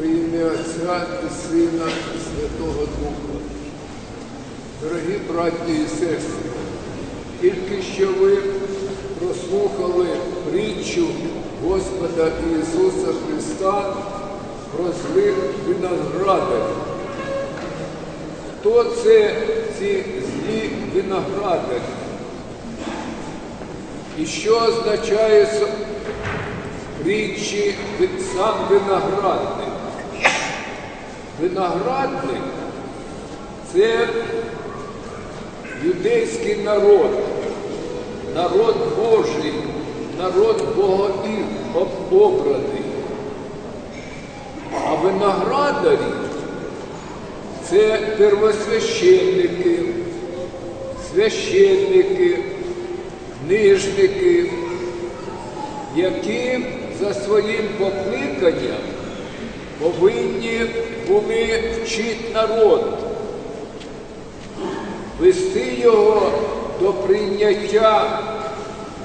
Во ім'я Отця і Сина і Святого Духа. Дорогі браті і сестри, тільки що ви прослухали притчу Господа Ісуса Христа про злих виноградарів. Хто це ці злі виноградарі? І що означає притчі сам виноградник? Виноградник це юдейський народ, народ Божий, народ Богообраний. А виноградарі це первосвященники, священники, книжники, які за своїм покликанням повинні були вчити народ, вести його до прийняття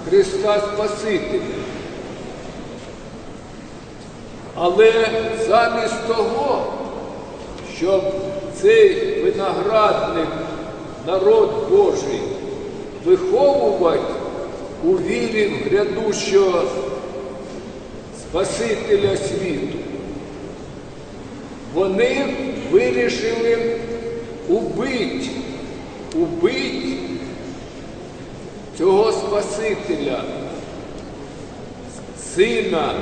Христа Спасителя. Але замість того, щоб цей виноградник, народ Божий, виховувати у вірі в грядущого Спасителя світу, вони вирішили убити, убити цього Спасителя, сина,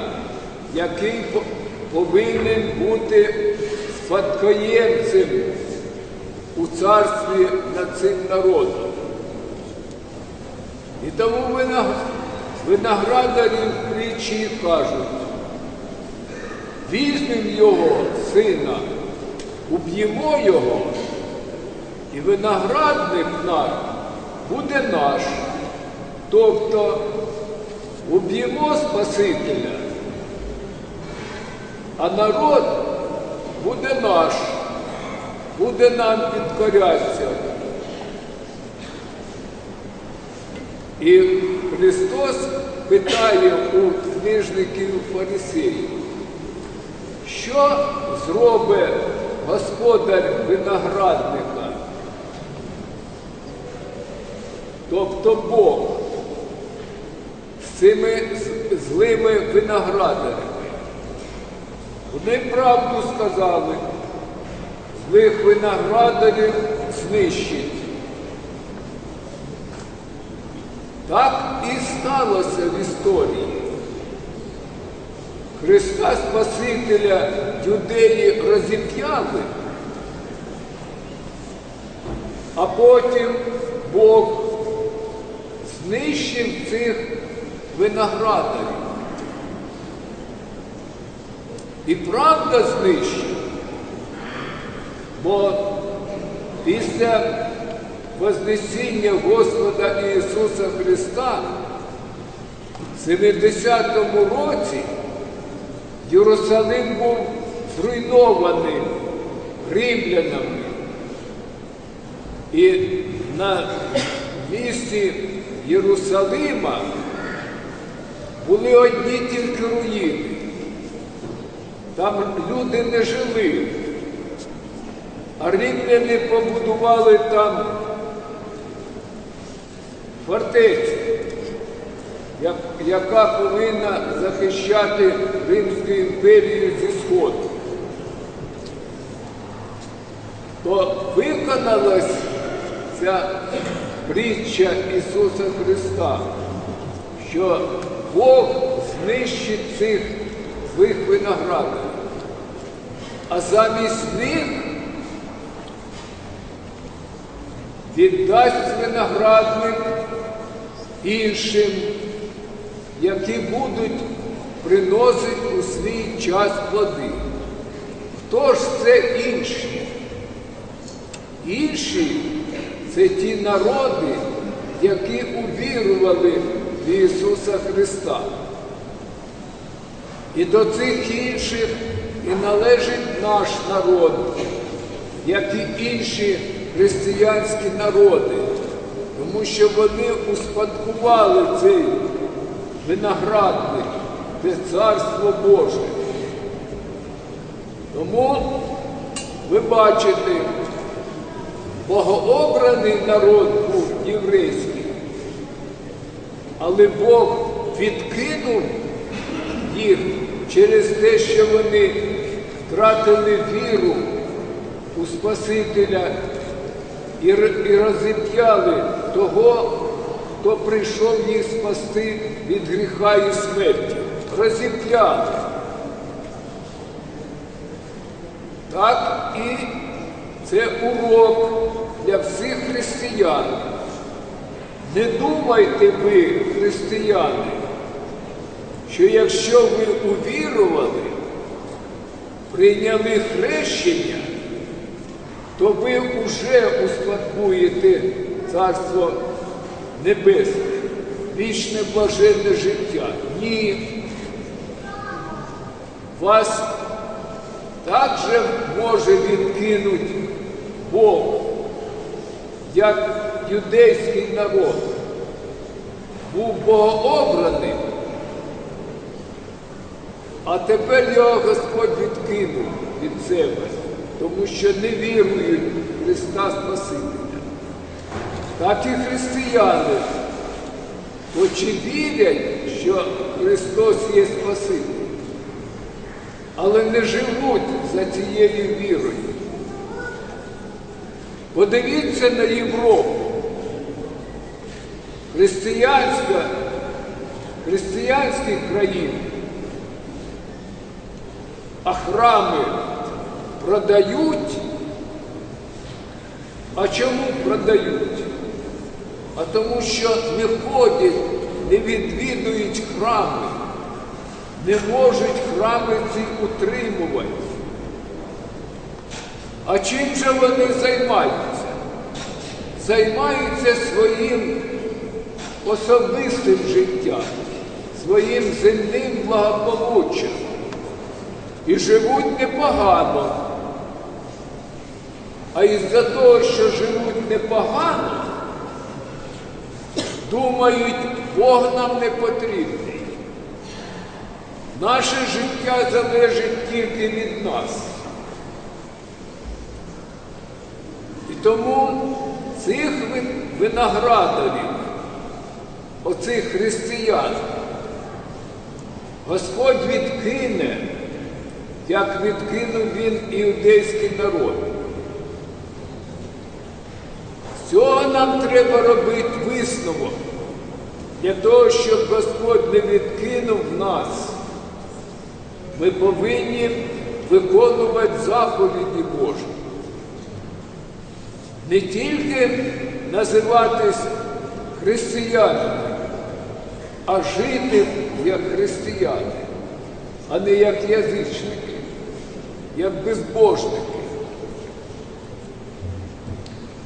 який повинен бути спадкоємцем у царстві над цим народом. І тому виноградарі в притчі кажуть, візьмемо його, сина, уб'ємо його, і виноградник наш буде наш. Тобто уб'ємо Спасителя, а народ буде наш, буде нам підкорятися. І Христос питає у книжників фарисеїв, що зробить господар виноградника, тобто Бог, з цими злими виноградарями. Вони правду сказали, злих виноградарів знищить. Так і сталося в історії. Христа Спасителя юдеї розіп'яли, а потім Бог знищив цих виноградарів. І правда знищив, бо після Вознесіння Господа Ісуса Христа в 70-му році Єрусалим був зруйнований римлянами. І на місці Єрусалима були одні тільки руїни. Там люди не жили. А римляни побудували там фортецю, яка повинна захищати Римську імперію зі Сходу. То виконалась ця притча Ісуса Христа, що Бог знищить цих злих виноградарів, а замість них віддасть виноградник іншим, які будуть приносити у свій час плоди. Хто ж це інші? Інші це ті народи, які увірували в Ісуса Христа. І до цих інших і належить наш народ, як і інші християнські народи, тому що вони успадкували цей виноградник, це царство Боже. Тому ви бачите, богообраний народ був єврейський, але Бог відкинув їх через те, що вони втратили віру у Спасителя і, розіп'яли того, хто прийшов їх спасти від гріха і смерті. Розіп'яли. Так і це урок для всіх християн. Не думайте ви, християни, що якщо ви увірували, прийняли хрещення, то ви вже успадкуєте Царство Небесне, вічне блаженне життя. Ні. Вас також може відкинути Бог, як юдейський народ був богообраним, а тепер його Господь відкинув від себе, тому що не вірують в Христа Спасителя. Так і християни, хоч і вірять, що Христос є Спаситель, але не живуть за цією вірою. Подивіться на Європу. Християнська, християнські країни, а храми продають. А чому продають? А тому що не ходять, не відвідують храми, не можуть храми ці утримувати. А чим же вони займаються? Займаються своїм особистим життям, своїм земним благополуччям і живуть непогано. А із-за того, що живуть непогано, думають, Бог нам не потрібний. Наше життя залежить тільки від нас. І тому цих виноградарів, оцих християн, Господь відкине, як відкинув він іудейський народ. Цього нам треба робити висновок для того, щоб Господь не відкинув нас. Ми повинні виконувати заповіді Божі. Не тільки називатись християнами, а жити як християни, а не як язичники, як безбожники.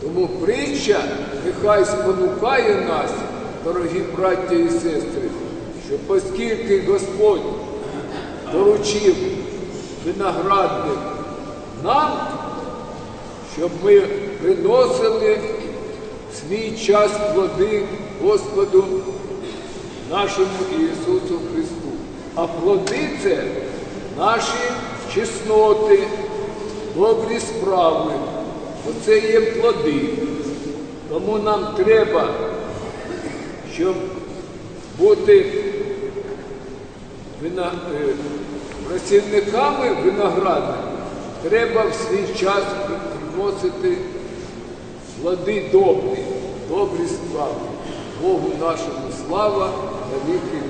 Тому притча нехай спонукає нас, дорогі браття і сестри, що оскільки Господь доручив виноградник нам, щоб ми приносили свій час плоди Господу нашому Ісусу Христу. А плоди це наші чесноти, добрі справи. Оце є плоди. Тому нам треба, щоб бути вина- е, працівниками виноградними, треба в свій час приносити плоди добрі, добрі справи. Богу нашому слава на віки.